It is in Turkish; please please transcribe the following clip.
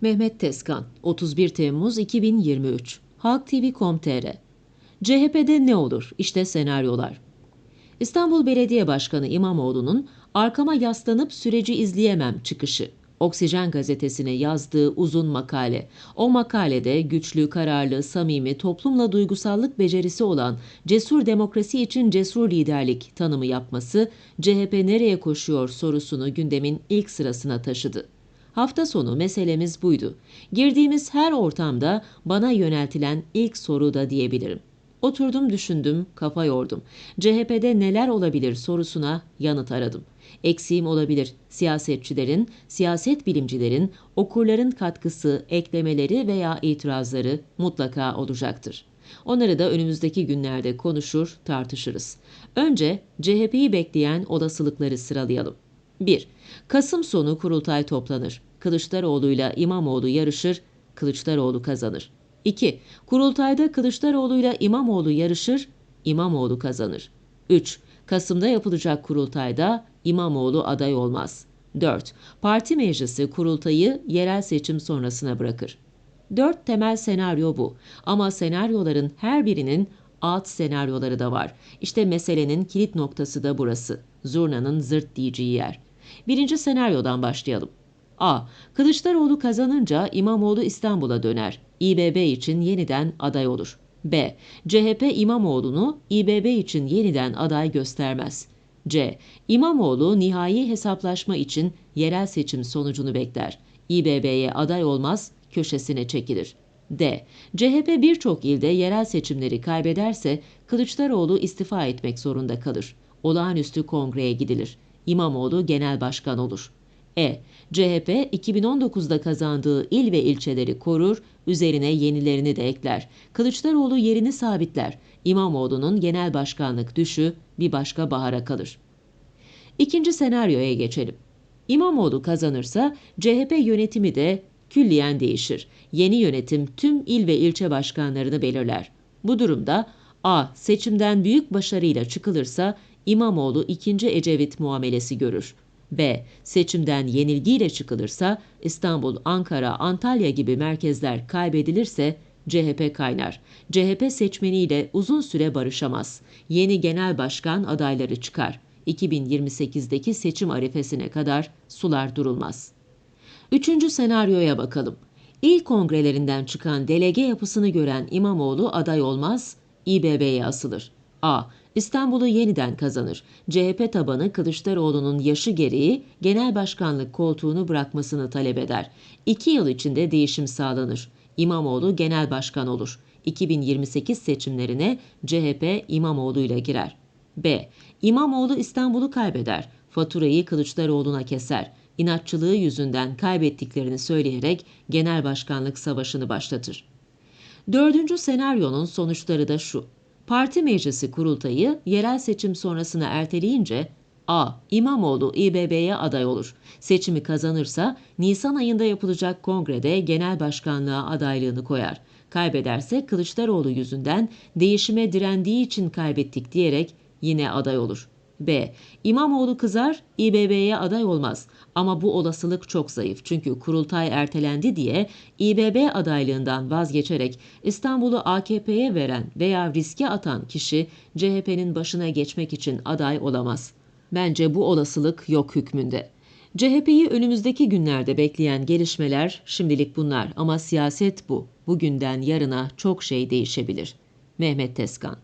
Mehmet Tezkan, 31 Temmuz 2023, Halk TV.com.tr CHP'de ne olur? İşte senaryolar. İstanbul Belediye Başkanı İmamoğlu'nun arkama yaslanıp süreci izleyemem çıkışı. Oksijen gazetesine yazdığı uzun makale. O makalede güçlü, kararlı, samimi, toplumla duygusallık becerisi olan cesur demokrasi için cesur liderlik tanımı yapması CHP nereye koşuyor sorusunu gündemin ilk sırasına taşıdı. Hafta sonu meselemiz buydu. Girdiğimiz her ortamda bana yöneltilen ilk soru da diyebilirim. Oturdum düşündüm, kafa yordum. CHP'de neler olabilir sorusuna yanıt aradım. Eksiğim olabilir. Siyasetçilerin, siyaset bilimcilerin, okurların katkısı, eklemeleri veya itirazları mutlaka olacaktır. Onları da önümüzdeki günlerde konuşur, tartışırız. Önce CHP'yi bekleyen olasılıkları sıralayalım. 1. Kasım sonu kurultay toplanır. Kılıçdaroğlu'yla İmamoğlu yarışır, Kılıçdaroğlu kazanır. 2. Kurultayda Kılıçdaroğlu'yla İmamoğlu yarışır, İmamoğlu kazanır. 3. Kasım'da yapılacak kurultayda İmamoğlu aday olmaz. 4. Parti meclisi kurultayı yerel seçim sonrasına bırakır. 4 temel senaryo bu. Ama senaryoların her birinin alt senaryoları da var. İşte meselenin kilit noktası da burası. Zurna'nın zırt diyeceği yer. Birinci senaryodan başlayalım. A. Kılıçdaroğlu kazanınca İmamoğlu İstanbul'a döner. İBB için yeniden aday olur. B. CHP İmamoğlu'nu İBB için yeniden aday göstermez. C. İmamoğlu nihai hesaplaşma için yerel seçim sonucunu bekler. İBB'ye aday olmaz, köşesine çekilir. D. CHP birçok ilde yerel seçimleri kaybederse Kılıçdaroğlu istifa etmek zorunda kalır. Olağanüstü kongreye gidilir. İmamoğlu genel başkan olur. E. CHP 2019'da kazandığı il ve ilçeleri korur, üzerine yenilerini de ekler. Kılıçdaroğlu yerini sabitler. İmamoğlu'nun genel başkanlık düşü bir başka bahara kalır. İkinci senaryoya geçelim. İmamoğlu kazanırsa CHP yönetimi de külliyen değişir. Yeni yönetim tüm il ve ilçe başkanlarını belirler. Bu durumda A. Seçimden büyük başarıyla çıkılırsa İmamoğlu ikinci Ecevit muamelesi görür. B. Seçimden yenilgiyle çıkılırsa İstanbul, Ankara, Antalya gibi merkezler kaybedilirse CHP kaynar. CHP seçmeniyle uzun süre barışamaz. Yeni genel başkan adayları çıkar. 2028'deki seçim arifesine kadar sular durulmaz. Üçüncü senaryoya bakalım. İl kongrelerinden çıkan delege yapısını gören İmamoğlu aday olmaz, İBB'ye asılır. A. İstanbul'u yeniden kazanır. CHP tabanı Kılıçdaroğlu'nun yaşı gereği genel başkanlık koltuğunu bırakmasını talep eder. İki yıl içinde değişim sağlanır. İmamoğlu genel başkan olur. 2028 seçimlerine CHP İmamoğlu ile girer. B. İmamoğlu İstanbul'u kaybeder. Faturayı Kılıçdaroğlu'na keser. İnatçılığı yüzünden kaybettiklerini söyleyerek genel başkanlık savaşını başlatır. Dördüncü senaryonun sonuçları da şu. Parti meclisi kurultayı yerel seçim sonrasına erteleyince A. İmamoğlu İBB'ye aday olur. Seçimi kazanırsa Nisan ayında yapılacak kongrede genel başkanlığa adaylığını koyar. Kaybederse Kılıçdaroğlu yüzünden değişime direndiği için kaybettik diyerek yine aday olur. B. İmamoğlu kızar, İBB'ye aday olmaz. Ama bu olasılık çok zayıf. Çünkü kurultay ertelendi diye İBB adaylığından vazgeçerek İstanbul'u AKP'ye veren veya riske atan kişi CHP'nin başına geçmek için aday olamaz. Bence bu olasılık yok hükmünde. CHP'yi önümüzdeki günlerde bekleyen gelişmeler şimdilik bunlar ama siyaset bu. Bugünden yarına çok şey değişebilir. Mehmet Tezkan